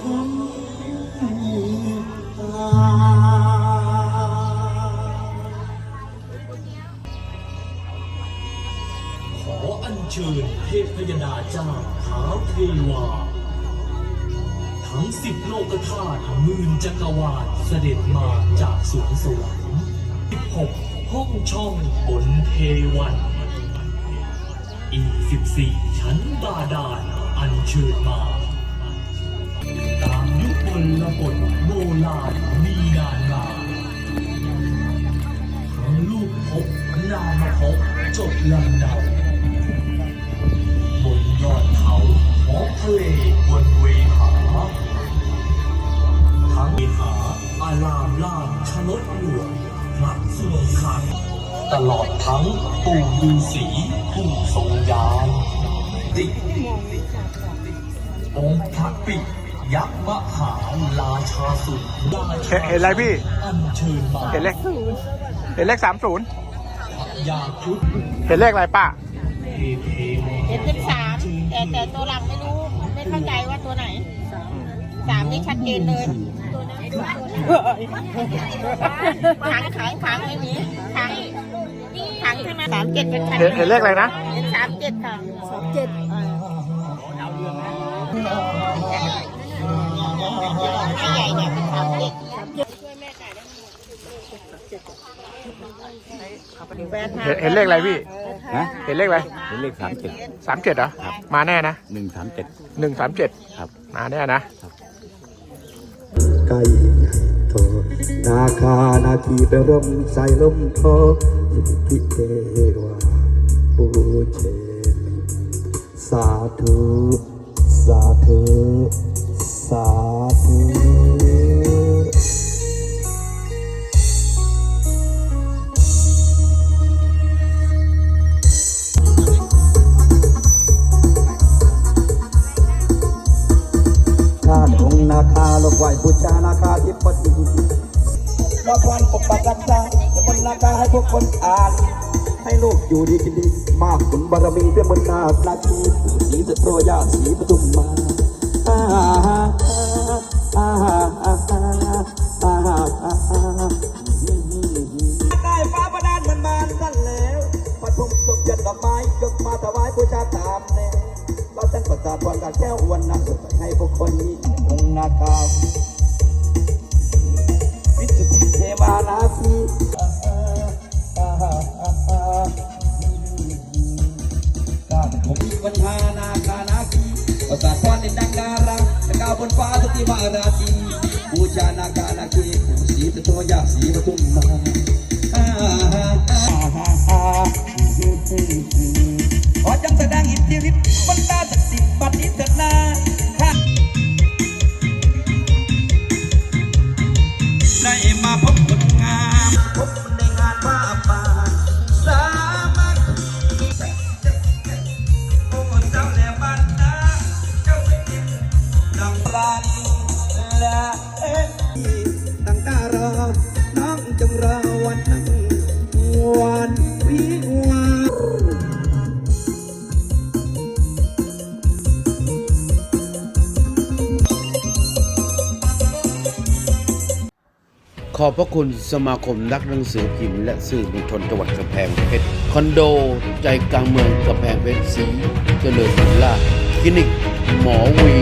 ขออัญเชิญเทพยดาจ้าหาเทวทั้งสิบโลกธาตุมื่นจักรวาสเด่นมาจากสวนสวนหกห้องช่องผลเทวัน อีกสิบสี่ชั้นบาดาลอัญเชิญมา ยุคบนระบทโบราณมีนานมาทั้งลูกพบนามพบจบลำดับบนยอดเขาท้องทะเลบนเวหาทั้งเวหาอารามล่ามชนดหลวงพระสวงขันตลอดทั้งปู่ฤาษีผู้ทรงยานดิองค์พระปิด ยักษ์มหาราชาสุดราชาเห็นเห็นอะไรพี่ อัญเชิญมาเห็นเลขเห็นเลขสามศูนย์ยาครุฑเห็นเลขอะไรป้าเทเทวเห็นเป็นสามแต่แต่ตัวหลังไม่รู้ไม่เข้าใจว่าตัวไหนสามนี่ชัดเจนเลยขังขังขังไม่มีขังขังใช่ไหมสามเจ็ดเป็นชัดเห็นเห็นเลขอะไรนะเห็นสามเจ็ดค่ะสามเจ็ด ให้ใหญ่เนี่ยเป็นสามเจ็ดแปดห้าเห็นเห็นเลขอะไรพี่ฮะเห็นเลขอะไรเป็นเลขสามเจ็ดสามเจ็ดเหรอ มาแน่นะหนึ่งสามเจ็ดหนึ่งสามเจ็ดครับ มาแน่นะ ไก่โทนาคานาคีไปร่มใส่ลมโพยิพิเทวาปูเชมิสาธุ สาธุ สา ไหวบูชานาคาทิพย์ดีรางวัลปกปักรักษาจะบนนาคาให้พวกคนอ่าน ให้ลูกอยู่ดีกินดี มากบุญบารมีเพื่อบนนาคนาคีปู่ศรีสุโธย่าศรีปทุมมาอ่าอ่าอ่าอ่าอ่าอ่าอ่าได้ฟ้าประดานมันมานนั่นแล้วปฐมสมยันดอกไม้ยกมาถวายบูชาตามแนาประสาทพรกับแก้ววันนั้นสดให้พวกคนนี้องค์นาคาวิสุทธิเทวานาคีการผมมีปัญหานาคานาคีประสาทพรในดังดาราตะกาวบนฟ้าทุติมาราตีบูชานาคานาคีผู้ศรีตะโตยาศรีปทุมมา ตั้งตารอ น้องจงรอวันนั้นวันวิวาขอบพระคุณสมาคมนักหนังสือพิมพ์และสื่อมวลชนจังหวัดกำแพงเพชร คอนโด ใจกลางเมืองกำแพงเพชรสีเจริญบุญลาคลินิก หมอวี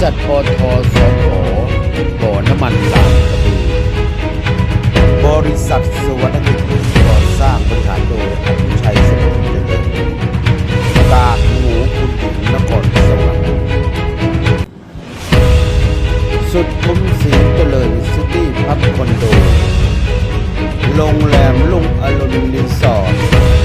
ษัทปทสพบ่อน้ำมันลางกระบือบริษัทสวรรณกิจก่อสร้างบริหารโดยอภิชัยสมุทรเจริญกาหมูคุณถึงนครสวรรค์สุดคุ้มสีเจริญซิตี้พับคอนโด โรงแรมลุงอรุณรีสอร์ท